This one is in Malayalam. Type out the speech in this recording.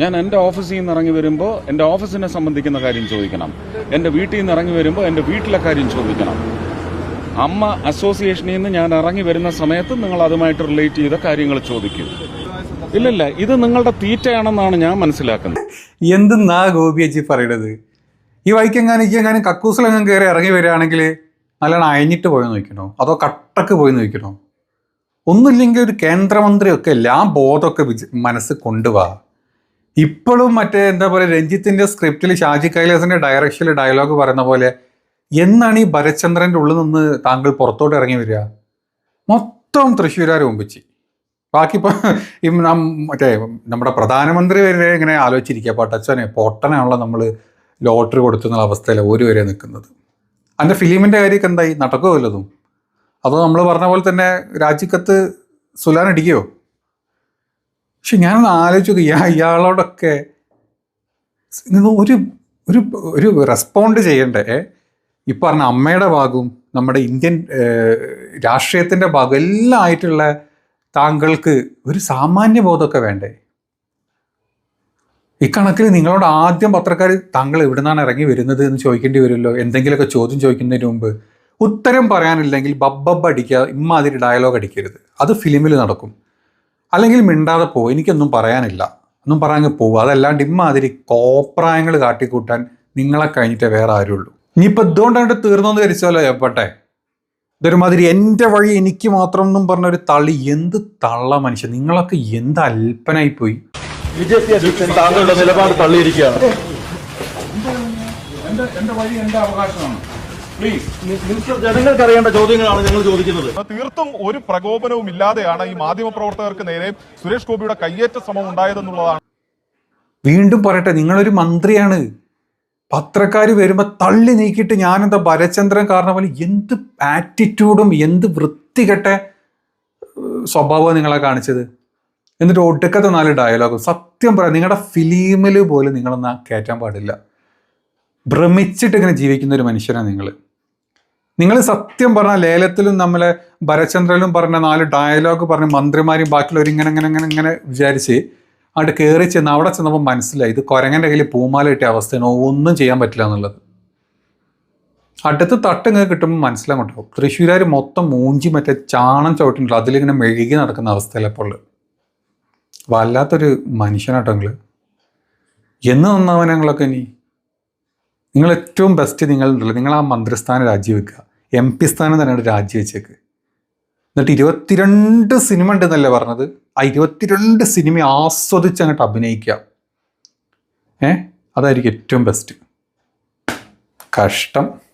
ഞാൻ എന്റെ ഓഫീസിൽ നിന്ന് ഇറങ്ങി വരുമ്പോൾ എന്റെ ഓഫീസിനെ സംബന്ധിക്കുന്ന കാര്യം ചോദിക്കണം. എന്റെ വീട്ടിൽ നിന്ന് ഇറങ്ങി വരുമ്പോൾ എന്റെ വീട്ടിലെ കാര്യം ചോദിക്കണം. അമ്മ അസോസിയേഷനിൽ നിന്ന് ഞാൻ ഇറങ്ങി വരുന്ന സമയത്ത് നിങ്ങൾ അതുമായിട്ട് റിലേറ്റ് ചെയ്ത കാര്യങ്ങൾ ചോദിക്കും. ഇല്ലില്ല ഇത് നിങ്ങളുടെ തീറ്റയാണെന്നാണ് ഞാൻ മനസ്സിലാക്കുന്നത്. എന്തെന്നാ ഗോപിയച്ചി പറയണത്? ഈ വൈക്കെങ്ങാനും ഈ എങ്ങാനും കക്കൂസിലെങ്ങാനും കയറി ഇറങ്ങി വരികയാണെങ്കിൽ നല്ലോണം അയഞ്ഞിട്ട് പോയി നോക്കണോ അതോ കട്ടക്ക് പോയി നോക്കണോ ഒന്നുമില്ലെങ്കിൽ ഒരു കേന്ദ്രമന്ത്രിയൊക്കെ എല്ലാ ബോധമൊക്കെ മനസ്സ് കൊണ്ടുപോവാ ഇപ്പോഴും മറ്റേ എന്താ പറയുക രഞ്ജിത്തിന്റെ സ്ക്രിപ്റ്റിൽ ഷാജി കൈലാസിന്റെ ഡയറക്ഷനിൽ ഡയലോഗ് പറയുന്ന പോലെ എന്നാണ് ഈ ഭരചന്ദ്രന്റെ ഉള്ളിൽ നിന്ന് താങ്കൾ പുറത്തോട്ട് ഇറങ്ങി വരിക? മൊത്തം തൃശ്ശൂരാർ ഒമ്പിച്ച്. ബാക്കി ഇപ്പൊ ഈ മറ്റേ നമ്മുടെ പ്രധാനമന്ത്രി വരെ ഇങ്ങനെ ആലോചിച്ചിരിക്കുക. പട്ടച്ചനെ പൊട്ടനാണല്ലോ നമ്മൾ ലോട്ടറി കൊടുത്തുന്ന അവസ്ഥയിൽ ഒരു വരെ നിൽക്കുന്നത്. അതിന്റെ ഫിലിമിന്റെ കാര്യമൊക്കെ എന്തായി? നടക്കുമോ അതോ നമ്മൾ പറഞ്ഞ പോലെ തന്നെ രാജിക്കത്ത് സുലാൻ അടിക്കുകയോ പക്ഷെ ഞാനൊന്ന് ആലോചിച്ചു ഇയാ ഇയാളോടൊക്കെ ഒരു ഒരു ഒരു റെസ്പോണ്ട് ചെയ്യണ്ടേ? ഈ പറഞ്ഞ അമ്മയുടെ ഭാഗവും നമ്മുടെ ഇന്ത്യൻ രാഷ്ട്രീയത്തിന്റെ ഭാഗം എല്ലാം ആയിട്ടുള്ള താങ്കൾക്ക് ഒരു സാമാന്യ ബോധമൊക്കെ വേണ്ടേ? ഇക്കണക്കിൽ നിങ്ങളോട് ആദ്യം പത്രക്കാർ താങ്കൾ എവിടെ നിന്നാണ് ഇറങ്ങി വരുന്നത് എന്ന് ചോദിക്കേണ്ടി വരുമല്ലോ? എന്തെങ്കിലുമൊക്കെ ചോദ്യം ചോദിക്കുന്നതിന് മുമ്പ് ഉത്തരം പറയാനില്ലെങ്കിൽ ബബ്ബബ് അടിക്കുക ഇമ്മാതിരി ഡയലോഗ് അടിക്കരുത്. അത് ഫിലിമിൽ നടക്കും. അല്ലെങ്കിൽ മിണ്ടാതെ പോ എനിക്കൊന്നും പറയാനില്ല. ഒന്നും പറയാൻ പോകും അതല്ലാണ്ട് ഇമ്മാതിരി കോപ്രായങ്ങൾ കാട്ടിക്കൂട്ടാൻ നിങ്ങളെ കഴിഞ്ഞിട്ടേ വേറെ ആരുള്ളൂ. ഇനിയിപ്പോൾ ഇതുകൊണ്ടാണ്ട് തീർന്നെന്ന് ധരിച്ചല്ലോ എപ്പോട്ടെ? ഇതൊരുമാതിരി എന്റെ വഴി എനിക്ക് മാത്രം എന്നും പറഞ്ഞ ഒരു തള്ളി. എന്ത് തള്ള മനുഷ്യൻ? നിങ്ങളൊക്കെ എന്ത് അല്പനായി പോയി? ബി ജെ പി അധ്യക്ഷൻ താങ്കളുടെ നിലപാട് തള്ളിയിരിക്കുകയാണ്. എന്റെ വഴി എന്റെ അവകാശമാണ്? പ്ലീസ് മിനിസ്റ്റർ ജനങ്ങൾക്ക് അറിയേണ്ട ചോദ്യങ്ങളാണ് ഞങ്ങൾ ചോദിക്കുന്നത്. തീർത്തും ഒരു പ്രകോപനവും ഇല്ലാതെയാണ് ഈ മാധ്യമപ്രവർത്തകർക്ക് നേരെ സുരേഷ് ഗോപിയുടെ കയ്യേറ്റ ശ്രമം ഉണ്ടായതെന്നുള്ളതാണ്. വീണ്ടും പറയട്ടെ നിങ്ങളൊരു മന്ത്രിയാണ്. പത്രക്കാർ വരുമ്പോൾ തള്ളി നീക്കിയിട്ട് ഞാനെന്താ ഭരചന്ദ്രൻ കാരണം പോലെ എന്ത് ആറ്റിറ്റ്യൂഡും എന്ത് വൃത്തികെട്ട സ്വഭാവം സ്വഭാവമാണ് നിങ്ങളെ കാണിച്ചത്? എന്നിട്ട് ഒടുക്കത്തെ നാല് ഡയലോഗ് സത്യം പറയാം നിങ്ങളുടെ ഫിലിമിൽ പോലും നിങ്ങളൊന്ന് കയറ്റാൻ പാടില്ല. ഭ്രമിച്ചിട്ട് ഇങ്ങനെ ജീവിക്കുന്ന ഒരു മനുഷ്യനാണ് നിങ്ങൾ നിങ്ങൾ സത്യം പറഞ്ഞ ലേലത്തിലും നമ്മളെ ഭരചന്ദ്രനും പറഞ്ഞ നാല് ഡയലോഗ് പറഞ്ഞ മന്ത്രിമാരും ബാക്കിയുള്ളവർ ഇങ്ങനെ ഇങ്ങനെ ഇങ്ങനെ ഇങ്ങനെ വിചാരിച്ച് അവിടെ കയറി ചെന്ന് അവിടെ ചെന്നപ്പോൾ മനസ്സിലായി ഇത് കുരങ്ങന്റെ കയ്യിൽ പൂമാല കിട്ടിയ അവസ്ഥയാണ് ഒന്നും ചെയ്യാൻ പറ്റില്ല എന്നുള്ളത്. അടുത്ത് തട്ടിങ്ങ് കിട്ടുമ്പോൾ മനസ്സിലാകും തൃശ്ശൂരാർ മൊത്തം മൂഞ്ചി മറ്റേ ചാണം ചവിട്ടിട്ടുണ്ട് അതിലിങ്ങനെ മെഴുകി നടക്കുന്ന അവസ്ഥയിലപ്പോൾ വല്ലാത്തൊരു മനുഷ്യനാട്ടോ നിങ്ങൾ എന്ന് നന്നാവനങ്ങളൊക്കെ ഇനി? നിങ്ങൾ ഏറ്റവും ബെസ്റ്റ് നിങ്ങളുണ്ടല്ലോ നിങ്ങൾ ആ മന്ത്രിസ്ഥാനം രാജിവെക്കുക എം പി സ്ഥാനം തന്നെയാണ് രാജിവെച്ചേക്ക്. എന്നിട്ട് ഇരുപത്തിരണ്ട് സിനിമ ഉണ്ടെന്നല്ലേ പറഞ്ഞത്? ആ ഇരുപത്തിരണ്ട് സിനിമ ആസ്വദിച്ച് അങ്ങോട്ട് അഭിനയിക്കാം ഏ? അതായിരിക്കും ഏറ്റവും ബെസ്റ്റ് കഷ്ടം.